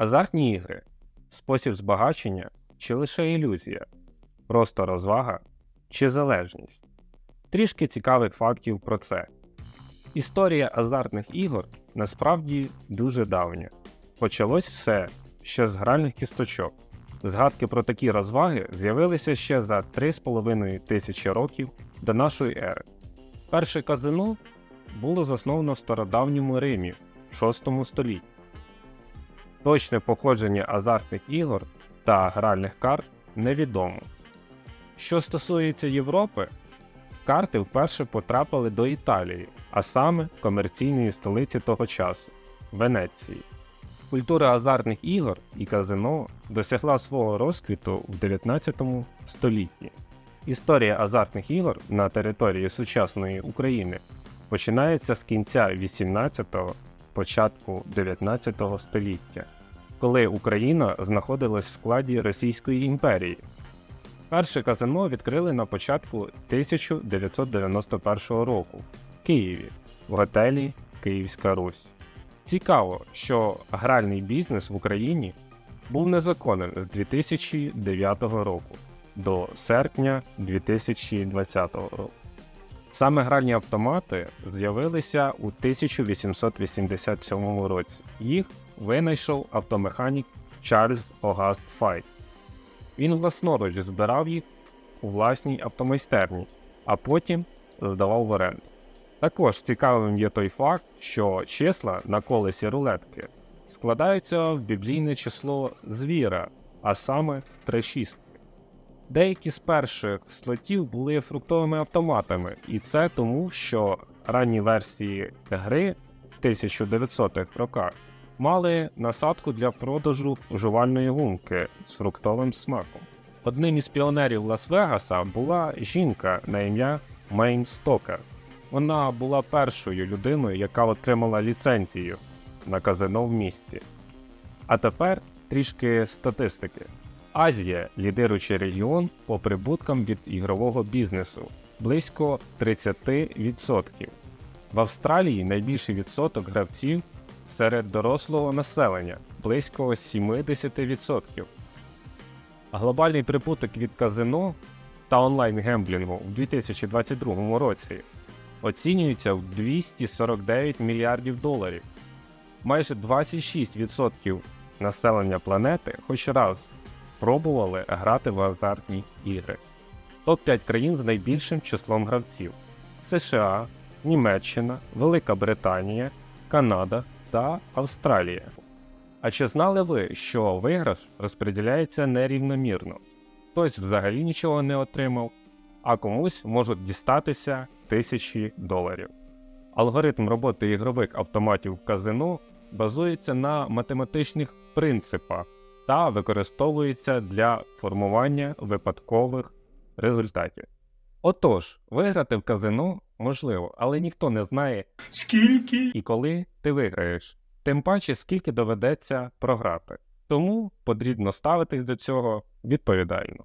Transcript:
Азартні ігри спосіб збагачення чи лише ілюзія, просто розвага чи залежність. Трішки цікавих фактів про це. Історія азартних ігор насправді дуже давня. Почалось все ще з гральних кісточок. Згадки про такі розваги з'явилися ще за 3,5 тисячі років до нашої ери. Перше казино було засновано в стародавньому Римі в 6 столітті. Точне походження азартних ігор та гральних карт невідомо. Що стосується Європи, карти вперше потрапили до Італії, а саме комерційної столиці того часу Венеції. Культура азартних ігор і казино досягла свого розквіту в 19 столітті. Історія азартних ігор на території сучасної України починається з кінця 18-го, початку 19 століття, коли Україна знаходилась в складі Російської імперії. Перше казино відкрили на початку 1991 року в Києві в готелі Київська Русь. Цікаво, що гральний бізнес в Україні був незаконним з 2009 року до серпня 2020 року. Саме гральні автомати з'явилися у 1887 році. Їх винайшов автомеханік Чарльз Огаст Файт. Він власноруч збирав їх у власній автомайстерні, а потім здавав в оренду. Також цікавим є той факт, що числа на колесі рулетки складаються в біблійне число звіра, а саме три шістки. Деякі з перших слотів були фруктовими автоматами, і це тому, що ранні версії гри 1900-х роках мали насадку для продажу жувальної гумки з фруктовим смаком. Одним із піонерів Лас-Вегаса була жінка на ім'я Мейн Стокер. Вона була першою людиною, яка отримала ліцензію на казино в місті. А тепер трішки статистики. Азія лідируючий регіон по прибуткам від ігрового бізнесу близько 30%. В Австралії найбільший відсоток гравців серед дорослого населення близько 70%. Глобальний прибуток від казино та онлайн-гемблінгу у 2022 році оцінюється в 249 мільярдів доларів. Майже 26% населення планети хоч раз пробували грати в азартні ігри. Топ-5 країн з найбільшим числом гравців: США, Німеччина, Велика Британія, Канада та Австралія. А чи знали ви, що виграш розподіляється нерівномірно? Хтось взагалі нічого не отримав, а комусь можуть дістатися тисячі доларів. Алгоритм роботи ігрових автоматів в казино базується на математичних принципах та використовується для формування випадкових результатів. Отож, виграти в казино можливо, але ніхто не знає, Скільки? і коли ти виграєш, тим паче скільки доведеться програти. Тому потрібно ставитись до цього відповідально.